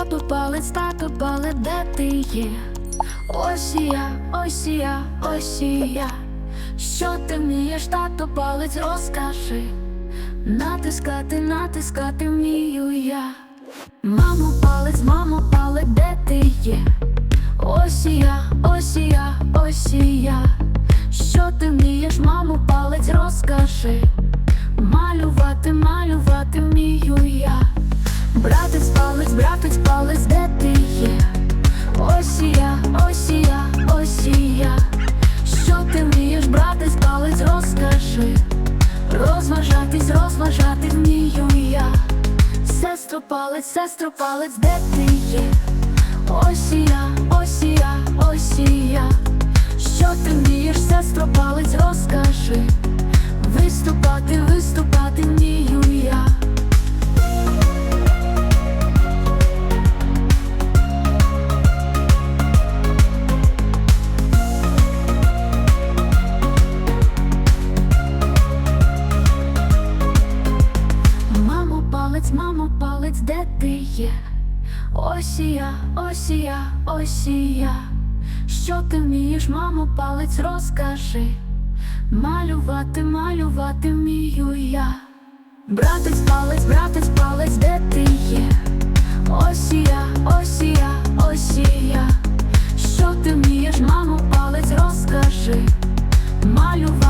тато палець, тато палець, де ти є? Ось і я, ось і я, ось і я. Що ти вмієш, тато палець, розкажи. Натискати, натискати вмію я. Мамо, палець, мамо, палець, де ти є? Ось і я, ось і я, ось і я. Що ти вмієш, мамо, палець, розкажи. Розкажи. Розважатись, розважати вмію я. Сестро палець, сестро палець, де ти є? Ось я, ось я, ось я. Що ти вмієш, сестро палець, розкажи. Виступати палець, де ти є? Ось і я, ось і я, ось і я. Що ти вмієш, мамо, палець, розкажи. Малювати, малювати вмію я. Братець, палець, братець, палець, де ти є? Ось і я, ось і я, ось і я. Що ти вмієш, мамо, палець, розкажи. Малювати